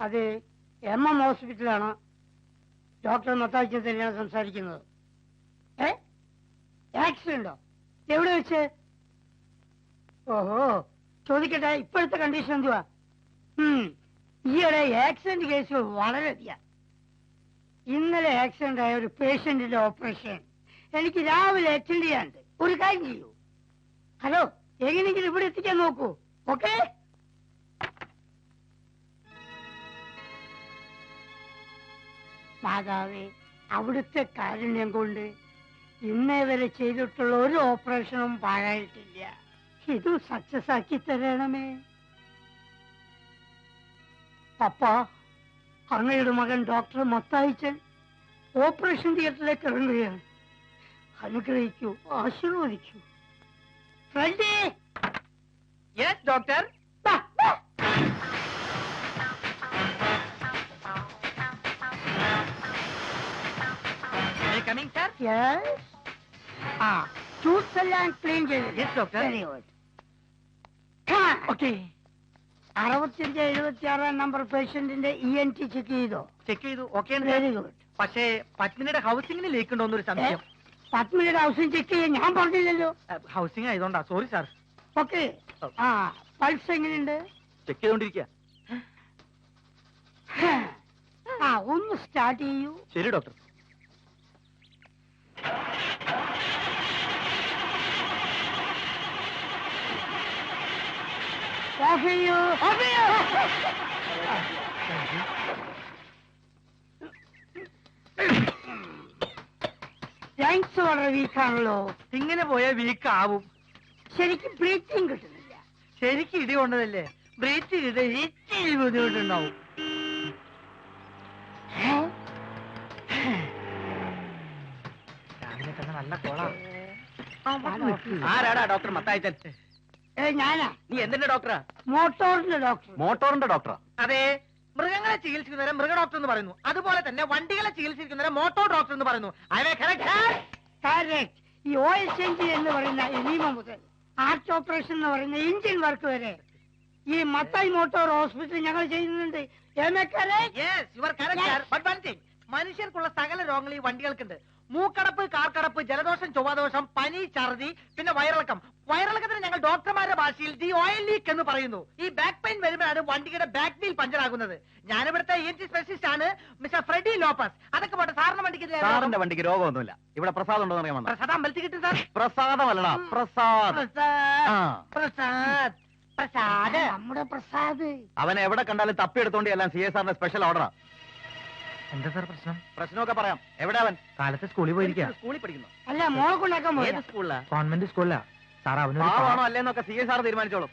അത് M M ഹോസ്പിറ്റലാണ് doctor മത്താഴ്ച തന്നെയാണ് സംസാരിക്കുന്നത്. ഏ? ആക്സിഡന്റോ? എവിടെ വെച്ച്? ഓഹോ ചോദിക്കട്ടെ ഇപ്പോഴത്തെ കണ്ടീഷൻ എന്തുവാ? ഈയിടെ ആക്സിഡന്റ് കേസ് വളരെയധികം. ഇന്നലെ ആക്സിഡന്റ് ആയ ഒരു പേഷ്യന്റിന്റെ ഓപ്പറേഷൻ എനിക്ക് രാവിലെ അറ്റൻഡ് ചെയ്യാനുണ്ട്. ഒരു കാര്യം ചെയ്യൂ. ഹലോ എങ്ങനെയെങ്കിലും ഇവിടെ എത്തിക്കാൻ നോക്കൂ. ഓക്കേ? മാതാവേ അവിടുത്തെ കാരുണ്യം കൊണ്ട് ഇന്നേ വരെ ചെയ്തിട്ടുള്ള ഒരു ഓപ്പറേഷനും പാഴായിട്ടില്ല. ഇത് സക്സസ് ആക്കി തരണമേ. പപ്പ അങ്ങയുടെ മകൻ ഡോക്ടർ മത്തായിച്ചൻ ഓപ്പറേഷൻ തിയേറ്ററിലേക്ക് ഇറങ്ങുകയാണ്. അനുഗ്രഹിക്കൂ ആശീർവദിക്കൂ. ഫ്രണ്ടേ! ഡോക്ടർ ആ ജ്യൂസ് എല്ലാം ക്ലീൻ ചെയ്തു. വെരി ഗുഡ് ഓക്കെ അറുപത്തിയഞ്ച് എഴുപത്തി ആറാം നമ്പർ പേഷ്യന്റിന്റെ ഇ എൻ ടി ചെക്ക് ചെയ്തോ? ചെക്ക് ചെയ്തു. ഓക്കെ വെരി ഗുഡ് പക്ഷേ പത്മിനിയുടെ ഹൗസിംഗിന് ലീക്ക് ഉണ്ടോ എന്നൊരു സംശയം. പത്മിനിയുടെ ഹൗസിംഗ് ചെക്ക് ചെയ്യാൻ ഞാൻ പറഞ്ഞില്ലല്ലോ. ഹൗസിംഗ് ആയതുകൊണ്ടാ. സോറി സാർ ഓക്കെ ആ പൾസ് എങ്ങനെയുണ്ട്? ചെക്ക് ചെയ്തോണ്ടിരിക്കുക ആ ഒന്ന് സ്റ്റാർട്ട് ചെയ്യൂ. ശരി ഡോക്ടർ ഓഫ് ചെയ്യൂ ഓഫ് ചെയ്യൂ ലങ്സ് വളരെ വീക്കാണല്ലോ ഇങ്ങനെ പോയാൽ വീക്ക് ആവും. ശരിക്കും ബ്രീത്തിങ് കിട്ടുന്നില്ല. ശരിക്കും ഇടി കൊണ്ടതല്ലേ? ബ്രീത്ത് ചെയ്ത് ഇച്ചിരി ബുദ്ധിമുട്ടുണ്ടാവും? രാവിലെ തന്നെ നല്ല കോളാ. ആരാടാ ഡോക്ടർ മത്തായിച്ചൻ? ഞാനാ. നീ എന്തിന്റെ ഡോക്ടറാ? മോട്ടോറിന്റെ ഡോക്ടർ. മോട്ടോറിന്റെ ഡോക്ടറാ. അതെ. മൃഗങ്ങളെ ചികിത്സിക്കുന്നവരെ മൃഗ ഡോക്ടർ എന്ന് പറയുന്നു. അതുപോലെ തന്നെ വണ്ടികളെ ചികിത്സിക്കുന്നവരെ മോട്ടോർ ഡോക്ടർ എന്ന് പറയുന്നു. ഈ ഓയിൽ ചേഞ്ച് എന്ന് പറയുന്ന എനീമ മുതൽ ഹാർട്ട് ഓപ്പറേഷൻ എന്ന് പറയുന്ന എഞ്ചിൻ വർക്ക് വരെ ഈ മത്തായി മോട്ടോർ ഹോസ്പിറ്റൽ ഞങ്ങൾ ചെയ്യുന്നുണ്ട്. മനുഷ്യർക്കുള്ള സകല രോഗങ്ങൾ ഈ വണ്ടികൾക്കുണ്ട്. മൂക്കടപ്പ് കാർക്കടപ്പ് ജലദോഷം ചൊവ്വാദോഷം പനി ഛർദി പിന്നെ വയറിളക്കം. വയറിളക്കത്തിന് ഞങ്ങൾ ഡോക്ടർമാരുടെ ഭാഷയിൽ ദി ഓയിൽ ലീക്ക് എന്ന് പറയുന്നു. ഈ ബാക്ക് പെയിൻ വരുമ്പോഴാണ് വണ്ടിയുടെ ബാക്ക് വീൽ പഞ്ചറാകുന്നത് ഞാനിവിടുത്തെ ഇ എൻ ടി സ്പെഷ്യലിസ്റ്റ് ആണ് മിസ്റ്റർ ഫ്രെഡി ലോപ്പസ്. അതൊക്കെ പോട്ടെ സാറിന്റെ വണ്ടിക്ക്? സാറിന്റെ വണ്ടിക്ക് രോഗമൊന്നുമില്ല. ഇവിടെ പ്രസാദം ഉണ്ടോ അറിയാൻ പ്രസാദം പ്രസാദ് അമ്പലത്തിൽ കിട്ടും സാർ പ്രസാദമല്ലടാ പ്രസാദ്. പ്രസാദ്. പ്രസാദ്. പ്രസാദ്. നമ്മുടെ പ്രസാദ്. അവൻ എവിടെ കണ്ടാലും തപ്പിയെടുത്തോണ്ട് എല്ലാം സി എസ് ആറിന്റെ സ്പെഷ്യൽ ഓർഡറാ എന്താ സാർ പ്രശ്നം? പ്രശ്നമൊക്കെ പറയാം. എവിടെ അവൻ? കാലത്ത് സ്കൂളിൽ പോയിരിക്കുക സ്കൂളിൽ പഠിക്കുന്നു? അല്ല മോളെ കൊണ്ടാക്കാൻ പോയി? ഏത് സ്കൂളിലാ? കോൺവെന്റ് സ്കൂളിലാ. സാർ പാവാണോ അല്ലേന്നൊക്കെ സി എ സാർ തീരുമാനിച്ചോളും.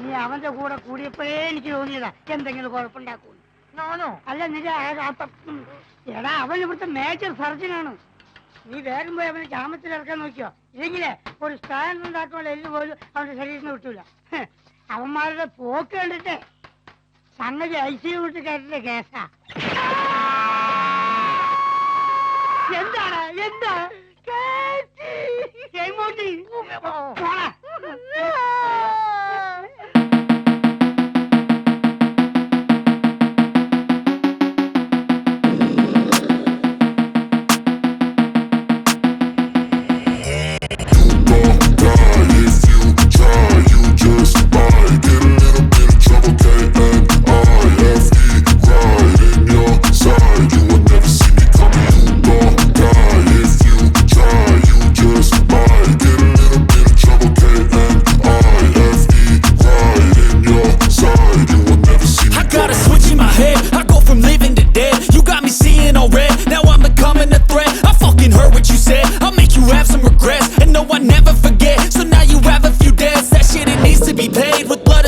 നീ അവന്റെ കൂടെ കൂടിയപ്പോഴേ എനിക്ക് തോന്നിയതാ. എന്തെങ്കിലും കുഴപ്പമുണ്ടാക്കൂ ഞാനോ? അല്ല നിന്റെ. എടാ അവൻ ഇവിടുത്തെ മേജർ സർജനാണ്. നീ വേഗം പോയി അവനെ ജാമത്തിൽ ഇറക്കാൻ നോക്കിയോ? ഇല്ലെങ്കിലേ ഒരു സ്ഥാനം ഉണ്ടാക്കാനുള്ള എല്ല് പോലും അവന്റെ ശരീരത്തിന് കിട്ടൂല. അവന്മാരുടെ പോക്ക് കണ്ടിട്ട് സംഗതി ഐ സി വിട്ട് കയറ്റിന്റെ കേസാ. എന്താണ്? എന്താ? എങ്ങോട്ട് പോടാ.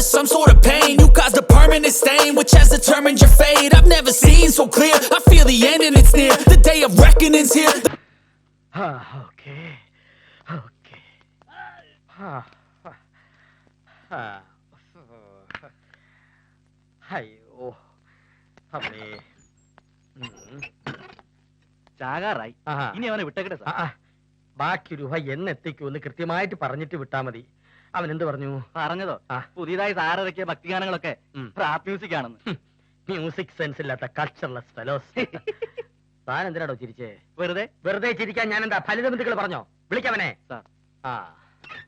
Some sort of pain. You caused a permanent stain, which has determined your fate. I've never seen so clear. I feel the end and it's near. The day of reckoning's here. The- uh, okay. Okay. Okay okay അയ്യോ അമ്മേ ചാകാറായി ഇനി അവനെ വിട്ടേക്കട്ടെ sir ബാക്കി രൂപ എന്നെത്തിക്കുമെന്ന് കൃത്യമായിട്ട് പറഞ്ഞിട്ട് വിട്ടാ മതി അവൻ എന്ത് പറഞ്ഞു? പറഞ്ഞതോ? പുതിയതായി സാറിറക്കിയ ഭക്തിഗാനങ്ങളൊക്കെ. റാപ്പ് മ്യൂസിക് ആണെന്ന് മ്യൂസിക് സെൻസ് ഇല്ലാത്ത കൾച്ചർലെസ് ഫെലോസ്. താൻ എന്തിനാടോ ചിരിച്ചേ? വെറുതെ? വെറുതെ ചിരിക്കാൻ ഞാൻ എന്താ ഫലിതബന്ധുക്കൾ പറഞ്ഞോ വിളിക്കവനെ ആ.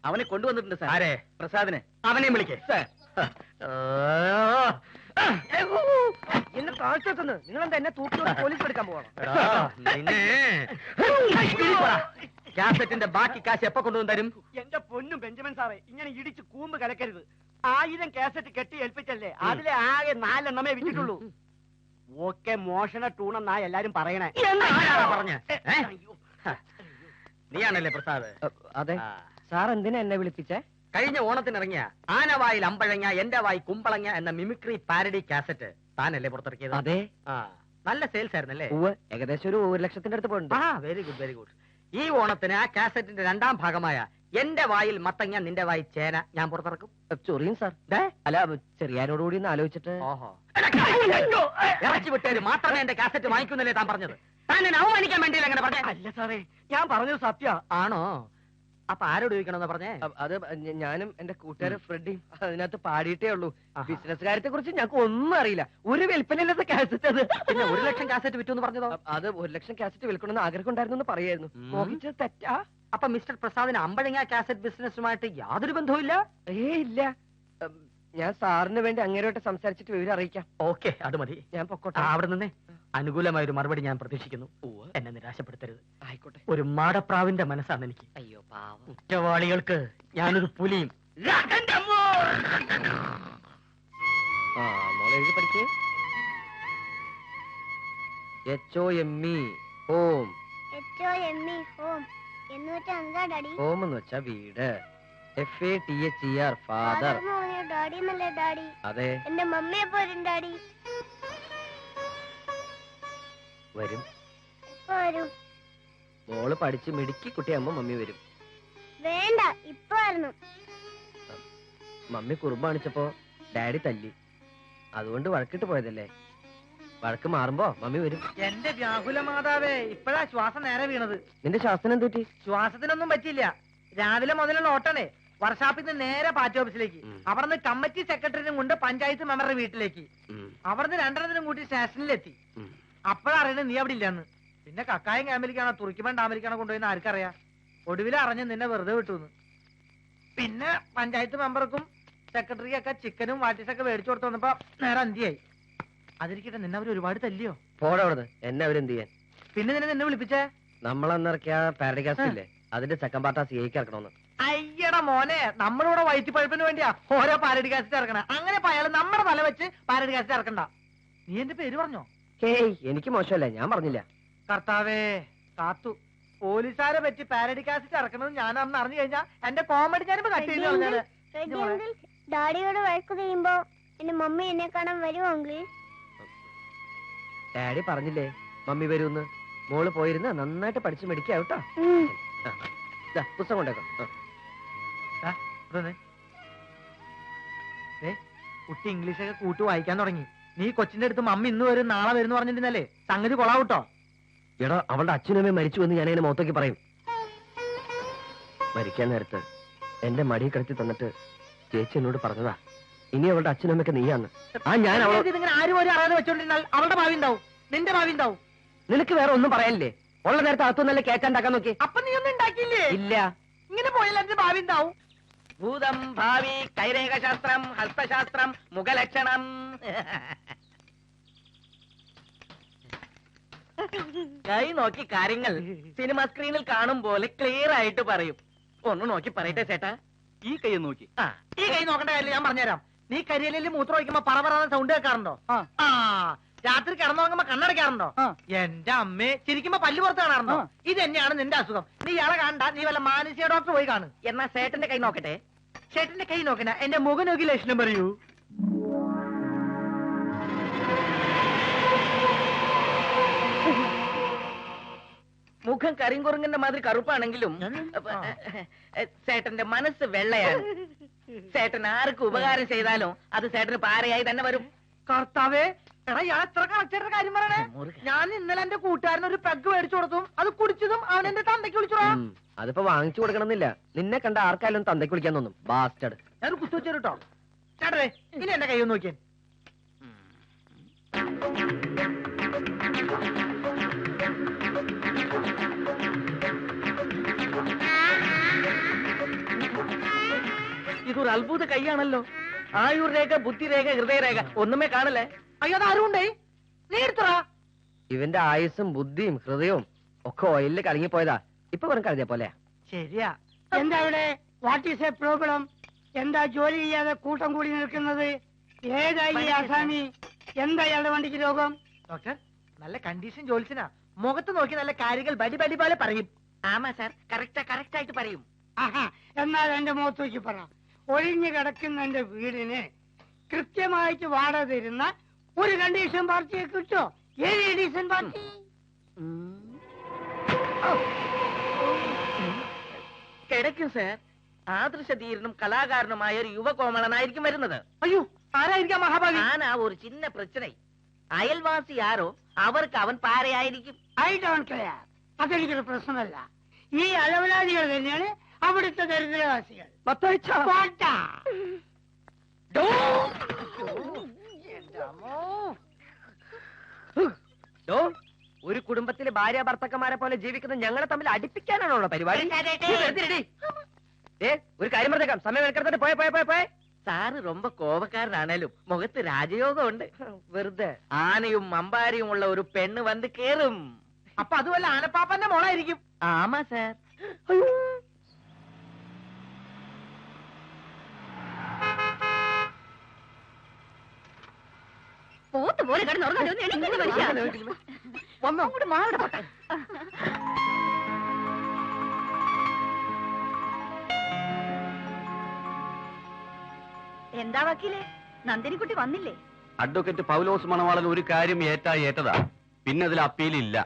അവനെ കൊണ്ടുവന്നിട്ടുണ്ട് സാർ. ആരെ? പ്രസാദിനെ. അവനെയും വിളിക്കേ. എന്നെ നിങ്ങൾ എന്താ എന്നെ തൂക്കി പോലീസ് എടുക്കാൻ പോകണം കാസറ്റിന്റെ ബാക്കി കാശ് എപ്പോ കൊണ്ടുവന്ന് തരും? എന്റെ പൊന്നും ബെഞ്ചമിൻ സാറേ ഇങ്ങനെ ഇടിച്ച് കൂമ്പ് കലക്കരുത്. ആയിരം കാസറ്റ് കെട്ടി ഏൽപ്പിച്ചല്ലേ? അതിലെ ആകെ നാലെണ്ണമേ വിറ്റിട്ടുള്ളൂ. ഓക്കെ മോഷണ ടൂണെന്നാ എല്ലാരും പറയണേ. പറഞ്ഞ? നീയാണല്ലേ പ്രസാദ്? അതെ. ആ. സാർ എന്തിനാ എന്നെ വിളിപ്പിച്ചേ? കഴിഞ്ഞ ഓണത്തിന് ഇറങ്ങിയ ആനവായിൽ അമ്പഴങ്ങ എന്റെ വായി കുമ്പളങ്ങ എന്ന മിമിക്രി പാരഡി കാസറ്റ് താനല്ലേ പുറത്തിറക്കിയത്? അതെ. ആ നല്ല സെയിൽസ് ആയിരുന്നല്ലേ? ഏകദേശം ഒരു ഒരു ലക്ഷത്തിന്റെ അടുത്ത് പോയിട്ടുണ്ട്. ആ വെരി ഗുഡ് വെരി ഗുഡ് ഈ ഓണത്തിന് ആ കാസറ്റിന്റെ രണ്ടാം ഭാഗമായ എന്റെ വായിൽ മത്തങ്ങ നിന്റെ വായി ചേന ഞാൻ പുറത്തിറക്കും. ചൊറിയും സാർ. അല്ല ചെറിയാനോടുകൂടി ഒന്ന് ആലോചിച്ചിട്ട്. ഓഹോ. ഇറച്ചി വിട്ടേര് മാത്രമേ എന്റെ കാസറ്റ് വാങ്ങിക്കുന്നില്ലേ താൻ പറഞ്ഞത്? താൻ എന്നെ അവമാനിക്കാൻ വേണ്ടിയില്ല അങ്ങനെ പറഞ്ഞേ? അല്ല സാറേ ഞാൻ പറഞ്ഞത് സത്യ. ആണോ? അപ്പൊ ആരോട് ചോദിക്കണമെന്ന് പറഞ്ഞേ? അത് ഞാനും എന്റെ കൂട്ടുകാരൻ ഫ്രെഡിയും അതിനകത്ത് പാടിയിട്ടേ ഉള്ളൂ. ബിസിനസ് കാര്യത്തെ കുറിച്ച് ഞങ്ങൾക്ക് ഒന്നും അറിയില്ല. ഒരു വിൽപ്പനയില്ലാത്ത കാസറ്റ് അത്. പിന്നെ ഒരു ലക്ഷം കാസറ്റ് വിറ്റു എന്ന് പറഞ്ഞതോ അത് ഒരു ലക്ഷം കാസറ്റ് വിൽക്കണമെന്ന് ആഗ്രഹം ഉണ്ടായിരുന്നു എന്ന് പറയായിരുന്നു. മോഹിച്ചത് തെറ്റാ. അപ്പൊ മിസ്റ്റർ പ്രസാദിന് അമ്പഴങ്ങ കാസറ്റ് ബിസിനസ്സുമായിട്ട് യാതൊരു ബന്ധവും ഇല്ല ഏ ഇല്ല. ഞാൻ സാറിന് വേണ്ടി അങ്ങേരോട്ട് സംസാരിച്ചിട്ട് വിവരം അറിയിക്കാം. ഓക്കെ അത് മതി. ഞാൻ പൊക്കോട്ടെ. അവിടെ നിന്നേ. അനുകൂലമായ ഒരു മറുപടി ഞാൻ പ്രതീക്ഷിക്കുന്നു. എന്നെ നിരാശപ്പെടുത്തരുത്. ആയിക്കോട്ടെ. ഒരു മാടപ്രാവിന്റെ മനസ്സാണ് എനിക്ക്. അയ്യോ പാവം. കുറ്റവാളികൾക്ക് ഞാനൊരു പുലിയും. ആ മോളെ എഴുതി H O M E home M E home എന്ന് വെച്ചാൽ എന്താ ഡാഡി ഹോം എന്ന് വെച്ചാ വീട്. F A T H E R father എന്നല്ലേ ഡാഡി അതെ. എന്റെ മമ്മിയെ പോലും ഡാഡി വരും. വരും. മോൾ പഠിച്ച് മിടുക്കി കുട്ടിയാകുമ്പോ മമ്മി വരും. വേണ്ട ഇപ്പൊ മമ്മി കുറുമ്പാണിച്ചപ്പോ ഡാഡി തല്ലി. അതുകൊണ്ട് വഴക്കിട്ട് പോയതല്ലേ? വഴക്ക് മാറുമ്പോ മമ്മി വരും. എന്റെ വ്യാകുല മാതാവേ ഇപ്പഴാ ശ്വാസം നേരെ വീണത്. നിന്റെ ശ്വാസത്തിന് എന്തുറ്റി ശ്വാസത്തിനൊന്നും പറ്റില്ല രാവിലെ മുതലുള്ള ഓട്ടണേ വർഷാപ്പിൽ നിന്ന് നേരെ പാറ്റ് ഓഫീസിലേക്ക്. അവിടുന്ന് കമ്മിറ്റി സെക്രട്ടറിയും കൊണ്ട് പഞ്ചായത്ത് മെമ്പറുടെ വീട്ടിലേക്ക്. അവിടുന്ന് രണ്ടെണ്ണത്തിനും കൂട്ടി സ്റ്റേഷനിലെത്തി. അപ്പോഴറിയണത് നീ അവിടെ ഇല്ലെന്ന്. പിന്നെ കക്കായം ക്യാമ്പിലേക്കാണോ തുറക്കിപ്പൻ ഡാമിലേക്കാണോ കൊണ്ടുപോയി ആർക്കറിയാം. ഒടുവിൽ അറിഞ്ഞ് നിന്നെ വെറുതെ വിട്ടുന്ന്. പിന്നെ പഞ്ചായത്ത് മെമ്പർക്കും സെക്രട്ടറിക്കൊക്കെ ചിക്കനും വാട്ടിസൊക്കെ മേടിച്ചു കൊടുത്തു വന്നപ്പോ നേരെ അന്തിയായി. അതിരിക്കട്ടെ നിന്നെ അവർ ഒരുപാട് തല്ലിയോ? പോടാ അവിടുന്ന്. എന്നെ അവരെന്ത് ചെയ്യാൻ? പിന്നെ നിന്നെ നിന്നെ വിളിപ്പിച്ചേ? നമ്മളന്നിറക്കിയ പാരഡികാസ്റ്റ് അതിന്റെ സെക്കൻഡ് പാർട്ട് ആ സിഐക്ക് ഇറക്കണമെന്ന്. അയ്യട മോനെ നമ്മളിവിടെ വയറ്റി പഴുപ്പിന് വേണ്ടിയാ ഓരോ പാരഡി കാസറ്റ് ഇറക്കണേ. അങ്ങനെ അയാൾ നമ്മുടെ തല വെച്ച് പാരഡി കാസറ്റ് ഇറക്കണ്ട. നീ എന്റെ പേര് പറഞ്ഞോ? ഹേയ് എനിക്ക് മോശമല്ല ഞാൻ പറഞ്ഞില്ല. കർത്താവേ കാത്തു. പോലീസുകാരെ പറ്റി പാരഡി കാസറ്റ് ഇറക്കണത് ഞാൻ അന്ന് അറിഞ്ഞു കഴിഞ്ഞാ എന്റെ കോമഡി ഞാനിപ്പോ കട്ട് ചെയ്ത് ഡാഡിയോട് വഴക്ക് ചെയ്യുമ്പോ എന്റെ മമ്മി എന്നെ കാണാൻ വരുമോ അങ്കിൾ ഡാഡി പറഞ്ഞില്ലേ മമ്മി വരൂന്ന്. മോൾ പോയിരുന്ന നന്നായിട്ട് പഠിച്ചു മെഡിക്കാവട്ടോ ദാ, പുസ്തകം കൊണ്ടേക്കാം ആ. കുട്ടി ഇംഗ്ലീഷൊക്കെ കൂട്ടി വായിക്കാൻ തുടങ്ങി. നീ കൊച്ചിന്റെ അടുത്ത് മമ്മി ഇന്ന് വരും നാളെ വരും പറഞ്ഞിരുന്നല്ലേ? സംഗതി കൊളാവൂട്ടോ എടാ അവളുടെ അച്ഛനമ്മ മരിച്ചു എന്ന് ഞാൻ അതിനെ മുഖത്തേക്ക് പറയും. മരിക്കാൻ നേരത്ത് എന്റെ മടി കിടത്തി തന്നിട്ട് ചേച്ചി എന്നോട് പറഞ്ഞതാ ഇനി അവളുടെ അച്ഛനമ്മയ്ക്ക് നീയാന്ന് ആ ഞാൻ അവളെ ഇതിങ്ങനെ ആരും ഒരു അറിയാതെ വെച്ചോണ്ടിരുന്നാൽ അവളുടെ ഭാവി ഉണ്ടാവും നിന്റെ ഭാവി ഉണ്ടാവും നിനക്ക് വേറെ ഒന്നും പറയാനില്ലേ? ഉള്ള നേരത്തെ അകത്തുനിന്നല്ലേ കേറ്റാണ്ടാക്കാൻ നോക്കി? അപ്പൊ നീ ഒന്നും ഉണ്ടാക്കിയില്ലേ? ഇല്ല. ഇങ്ങനെ പോയാൽ എന്റെ ഭാവി ഉണ്ടാവും ഭൂതം ഭാവി കൈരേഖശാസ്ത്രം ഹസ്തശാസ്ത്രം മുഖലക്ഷണം. കൈ നോക്കി കാര്യങ്ങൾ സിനിമ സ്ക്രീനിൽ കാണും പോലെ ക്ലിയർ ആയിട്ട് പറയും. ഒന്ന് നോക്കി പറയട്ടെ ചേട്ടാ. ഈ കൈ നോക്കി. ആ, ഈ കൈ നോക്കേണ്ട കാര്യം ഞാൻ പറഞ്ഞുതരാം. നീ കരിയലിൽ മൂത്രം ഒഴിക്കുമ്പോ പറ സൗണ്ട് കേൾക്കാറുണ്ടോ? ആ രാത്രി കിടന്നുറങ്ങുമ്പോ കണ്ണടയ്ക്കാറുണ്ടോ? എന്റെ അമ്മേ ചിരിക്കുമ്പോ പല്ല് പുറത്ത് കാണാറുണ്ടോ? ഇത് തന്നെയാണ് നിന്റെ അസുഖം. നീ ഇയാളെ കാണണ്ട നീ വല്ല മാനസിക ഡോക്ടർ പോയി കാണു. എന്നാ ചേട്ടന്റെ കൈ നോക്കട്ടെ. ചേട്ടന്റെ കൈ നോക്കണ എന്റെ മുഖം നോക്കി ലക്ഷണം പറയൂ. മുഖം കരിങ്കുറുങ്ങിന്റെ മാതിരി കറുപ്പാണെങ്കിലും ചേട്ടന്റെ മനസ്സ് വെള്ളയാണ്. ചേട്ടൻ ആർക്ക് ഉപകാരം ചെയ്താലും അത് ചേട്ടന് പാരയായി തന്നെ വരും. കർത്താവേ എടാ ഇയാൾ എത്ര കളക്ടറുടെ കാര്യം പറയണേ. ഞാൻ ഇന്നലെ എന്റെ കൂട്ടുകാരൻ ഒരു പെഗ് മേടിച്ചു കൊടുത്തും. അത് കുടിച്ചതും അവൻ എന്റെ തന്തയ്ക്ക് വിളിച്ചോടാ അതിപ്പോ വാങ്ങിച്ചു കൊടുക്കണമെന്നില്ല. നിന്നെ കണ്ട ആർക്കായാലും തന്തയ്ക്ക് വിളിക്കാൻ തോന്നും. ബാസ്റ്റഡ് ഞാൻ കുത്തു വെച്ചു കേട്ടോ ചേട്ടേ ഇനി എന്റെ കൈ നോക്കിയേ. ഇതൊരു അത്ഭുത കൈയാണല്ലോ. ആയുർ രേഖ ബുദ്ധി രേഖ ഹൃദയരേഖ ഒന്നുമേ കാണല്ലേ? അയ്യോ അത് ആരുണ്ടേ നീ എടുത്തടാ ഇവന്റെ ആയുസ്സും ബുദ്ധിയും ഹൃദയവും ഒക്കെ ഓയിലിൽ കലങ്ങിപ്പോയതാ. ഇപ്പൊ വെറും കരുതിയ പോലെ. ശരിയാ. എന്താ ഇവിടെ? വാട്ട് ഈസ് എ പ്രോബ്ലം എന്താ ജോലി ചെയ്യാതെ കൂട്ടം കൂടി നിൽക്കുന്നത്? ഏതായി ഈ ആസാമി? എന്താ ഇയാളുടെ വണ്ടിക്ക് രോഗം? ഡോക്ടർ നല്ല കണ്ടീഷൻ ജോലിച്ചനാ മുഖത്ത് നോക്കി നല്ല കാര്യങ്ങൾ ബലി ബലി പോലെ പറയും. ആമാ സാർ കറക്റ്റ് കറക്റ്റ് ആയിട്ട് പറയും. ആഹാ എന്നാൽ എന്റെ മുഖത്ത് നോക്കി പറ. ഒഴിഞ്ഞു കിടക്കുന്ന എന്റെ വീടിന് കൃത്യമായിട്ട് വാടക തരുന്ന ഒരു കണ്ടീഷൻ പാർട്ടിയെ കിട്ടോ? ഏത് എഡീഷൻ പാർട്ടി. കിടക്കും സാർ. ആദർശധീരനും കലാകാരനുമായ ഒരു യുവകോമളനായിരിക്കും വരുന്നത്. അയ്യോ ആരായിരിക്കാം മഹാഭാവി? ഞാനാ ഒരു ചിന്ന പ്രശ്നം. അയൽവാസി ആരോ അവർക്ക് അവൻ പാരയായിരിക്കും. ഐ ഡോണ്ട് കെയർ അതെനിക്കൊരു പ്രശ്നമല്ല. ഈ അലവലാദികൾ തന്നെയാണ് അവിടുത്തെ ദരിദ്രവാസികൾ. ഒരു കുടുംബത്തിലെ ഭാര്യ ഭർത്തക്കന്മാരെ പോലെ ജീവിക്കുന്ന ഞങ്ങളെ തമ്മിൽ അടുപ്പിക്കാനാണോ പരിപാടി നീ വെറുതെ ഏ ഒരു കാര്യം പറഞ്ഞേക്കാം സമയം എടുക്കരുത് പോയ പോയ പോയ പോയ സാറ് ரொம்ப കോപക്കാരനാണേലും മുഖത്ത് രാജയോഗം ഉണ്ട് വെറുതെ ആനയും അമ്പാരിയും ഉള്ള ഒരു പെണ്ണ് വന്ന് കേറും അപ്പൊ അതുമല്ല ആനപ്പാപ്പന്റെ മോളായിരിക്കും ആമാ സാർ പോത്ത് പോലെ എന്താ വക്കീലേ? നന്ദിനിക്കുട്ടി വന്നില്ലേ? അഡ്വക്കേറ്റ് പൗലോസ് മണവാളൻ ഒരു കാര്യം ഏറ്റാ ഏറ്റതാ. പിന്നെ അതിൽ അപ്പീലില്ല.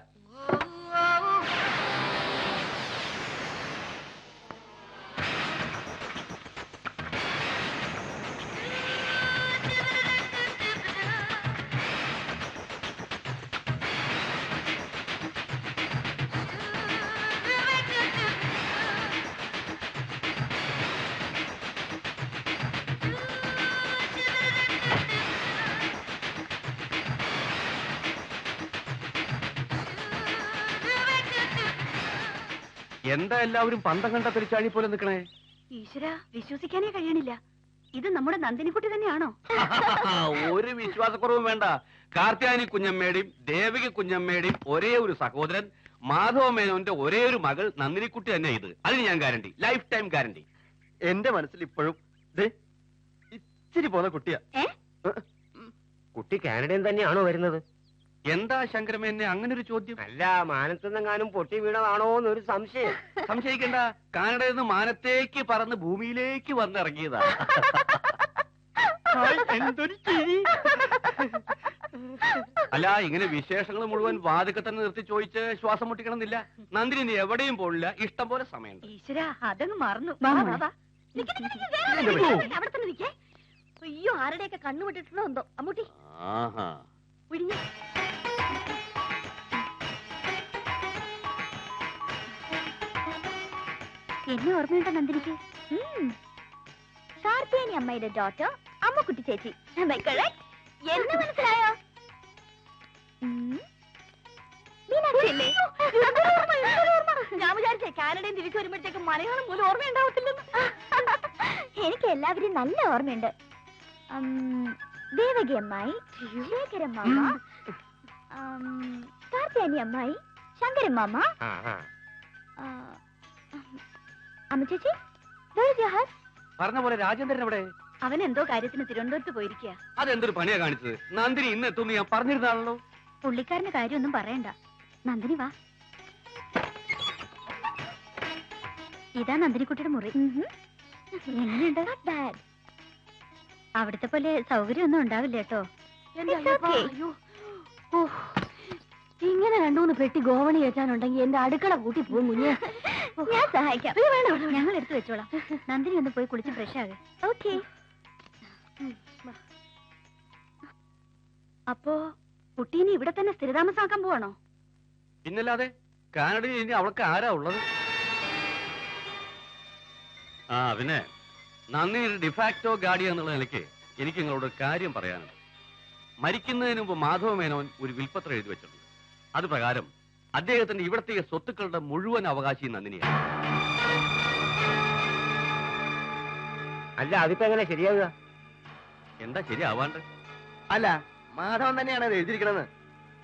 എന്താ എല്ലാവരും പന്തം കണ്ട പെരിച്ചാഴി പോലെ നിൽക്കണേ ഈശ്വര വിശ്വസിക്കാനേ കഴിയണില്ല. ഇത് നമ്മുടെ നന്ദിനിക്കുട്ടി തന്നെയാണോ? ഒരു വിശ്വാസക്കുറവും വേണ്ട. കാർത്യാനി കുഞ്ഞമ്മയുടെയും ദേവിക കുഞ്ഞമ്മയുടെയും ഒരേ ഒരു സഹോദരൻ മാധവ മേനോന്റെ ഒരേ ഒരു മകൾ നന്ദിനിക്കുട്ടി തന്നെ ഇത്. അതിന് ഞാൻ ഗ്യാരണ്ടി ലൈഫ് ടൈം ഗ്യാരണ്ടി എന്റെ മനസ്സിൽ ഇപ്പോഴും ഇച്ചിരി പോന്ന കുട്ടിയാ. ഏ? കുട്ടി കാനഡയിൽ തന്നെയാണോ വരുന്നത്? എന്താ ശങ്കരമേനെ അങ്ങനെ ഒരു ചോദ്യം? അല്ല മാനത്തെന്നെങ്ങാനും പൊട്ടി വീണതാണോ എന്നൊരു സംശയം. സംശയിക്കണ്ട. കാനഡയിൽ നിന്ന് മാനത്തേക്ക് പറന്ന് ഭൂമിയിലേക്ക് വന്നിറങ്ങിയതാ. എന്തൊരു ചിരി. അല്ല ഇങ്ങനെ വിശേഷങ്ങൾ മുഴുവൻ വാതിക്കെ തന്നെ നിർത്തി ചോദിച്ച് ശ്വാസം മുട്ടിക്കണമെന്നില്ല. നന്ദിനി നീ എവിടെയും പോണില്ല. ഇഷ്ടം പോലെ സമയമുണ്ട്. ഈശ്വര അതങ്ങ് മറന്നു. അവിടെ തന്നെ അയ്യോ ആരുടെയൊക്കെ കണ്ണു വിട്ടിട്ടുണ്ടോ എന്തോ? അമ്മൂട്ടി. ആഹാ. എന്നെ ഓർമ്മയുണ്ടോ നന്ദിനിക്ക് കാർത്തിയാനി അമ്മയുടെ ഡോട്ടർ അമ്മക്കുട്ടി ചേച്ചി. എന്നെ മനസ്സിലായോ? ഞാൻ വിചാരിച്ചേ കാനഡയിൽ തിരിച്ചു വരുമ്പോഴത്തേക്ക് മലയാളം പോലും ഓർമ്മയുണ്ടാവത്തില്ലെന്ന്. എനിക്ക് എല്ലാവരും നല്ല ഓർമ്മയുണ്ട്. ദേവകി അമ്മായി ശേഖരമ്മ കാർത്തിയാനി അമ്മായി ശങ്കരമ്മ അമ്മ ചേച്ചി where is your പറഞ്ഞ പോലെ രാജേന്ദ്രൻ എവിടെ? അവൻ എന്തോ കാര്യത്തിന് തിരുവനന്തപുരത്ത് പോയിരിക്കുക അതെന്തൊരു പണിയാ കാണിച്ചത്? നന്ദിനി ഇന്ന് എത്തുമെന്ന് ഞാൻ പറഞ്ഞിരുന്നാണല്ലോ പുള്ളിക്കാരന്റെ കാര്യമൊന്നും പറയണ്ട. നന്ദിനി വാ. ഇതാ നന്ദിനിക്കുട്ടിയുടെ മുറി. എങ്ങനെയുണ്ട്? അവിടുത്തെ പോലെ സൗകര്യമൊന്നും ഉണ്ടാവില്ല കേട്ടോ. ഇങ്ങനെ രണ്ടുമൂന്ന് പെട്ടി ഗോവണി വെച്ചാനുണ്ടെങ്കിൽ എന്റെ അടുക്കള കൂട്ടി പോകും കുഞ്ഞ്. ഞാൻ സഹായിക്കാം. വേണോ ഞങ്ങൾ എടുത്തു വെച്ചോളാം. നന്ദിനി ഒന്ന് പോയി കുളിച്ച് ഫ്രഷ് ആകെ. ഓക്കെ. അപ്പോ കുട്ടീനെ ഇവിടെ തന്നെ സ്ഥിരതാമസാക്കാൻ പോവാണോ? പിന്നല്ലാതെ കാനഡയിൽ ഇനി അവൾക്ക് ആരാ ഉള്ളത്? ആ പിന്നെ നന്ദി ഒരു ഡിഫാക്ടോ ഗാർഡിയ എന്നുള്ള നിലയ്ക്ക് എനിക്ക് നിങ്ങളോട് കാര്യം പറയാനുണ്ട്. മരിക്കുന്നതിന് മുമ്പ് മാധവ മേനോൻ ഒരു വിൽപ്പത്രം എഴുതി വെച്ചിട്ടുണ്ട്. അത് പ്രകാരം അദ്ദേഹത്തിന്റെ ഇവിടത്തെ സ്വത്തുക്കളുടെ മുഴുവൻ അവകാശി നന്ദിനിയാണ്. അല്ല അതിപ്പോ എങ്ങനെ ശരിയാവുക? എന്താ ശരിയാവാണ്ട്? അല്ല മാധവൻ തന്നെയാണ് അത് എഴുതിയിരിക്കണെന്ന്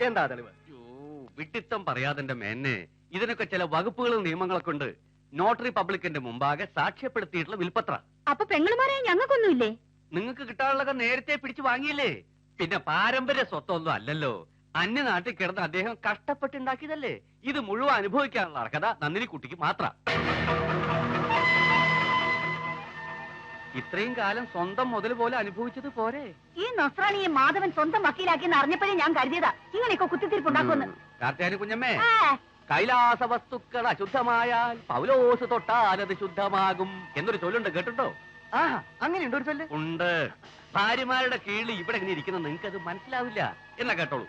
എന്താ തെളിവ്? വിട്ടിത്തം പറയാതെ മേന്നെ. ഇതിനൊക്കെ ചില വകുപ്പുകളും നിയമങ്ങളൊക്കെ ഉണ്ട്. നോട്ടറി പബ്ലിക്കിന്റെ മുമ്പാകെ സാക്ഷ്യപ്പെടുത്തിയിട്ടുള്ള വിൽപ്പത്ര. അപ്പൊ പെങ്ങളുമാരെ ഞങ്ങൾക്കൊന്നുമില്ലേ? നിങ്ങൾക്ക് കിട്ടാനുള്ളതൊക്കെ നേരത്തെ പിടിച്ചു വാങ്ങിയില്ലേ? പിന്നെ പാരമ്പര്യ സ്വത്തൊന്നും അല്ലല്ലോ. അന്യ നാട്ടിൽ കിടന്ന് അദ്ദേഹം കഷ്ടപ്പെട്ടുണ്ടാക്കിയതല്ലേ? ഇത് മുഴുവൻ അനുഭവിക്കാനുള്ള അർഹത നന്ദിനി കുട്ടിക്ക് മാത്രം. ഇത്രയും കാലം സ്വന്തം മുതൽ പോലെ അനുഭവിച്ചത് പോരെ? ഈ നസ്രാണിയെ മാധവൻ സ്വന്തം വക്കീലാക്കിയെന്ന് അറിഞ്ഞപ്പോഴേ ഞാൻ കരുതിയതാ. ഇങ്ങനെയൊക്കെ കുത്തിത്തിരിപ്പുണ്ടാക്കുമെന്ന്. കാർത്തിയാനി കുഞ്ഞമ്മേ ആ, കൈലാസ വസ്തുക്കൾ അശുദ്ധമായാൽ പൗലോസ് തൊട്ടാൽ അത് ശുദ്ധമാകും എന്നൊരു ചൊല്ലുണ്ട് കേട്ടിട്ടോ അങ്ങനെ അങ്ങനെയുണ്ട് ഒരു ചൊല്ല്. ഉണ്ട്. ഭാര്യമാരുടെ കീഴിൽ ഇവിടെ ഇങ്ങനെ ഇരിക്കുന്ന നിങ്ങൾക്ക് അത് മനസ്സിലാവില്ല. എന്നാ കേട്ടോളൂ.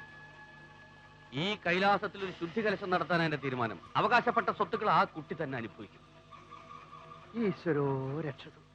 ഈ കൈലാസത്തിൽ ഒരു ശുദ്ധി കലശം നടത്താൻ എന്റെ തീരുമാനം. അവകാശപ്പെട്ട സ്വത്തുക്കൾ ആ കുട്ടി തന്നെ അനുഭവിക്കും. ഈശ്വരോ രക്ഷതു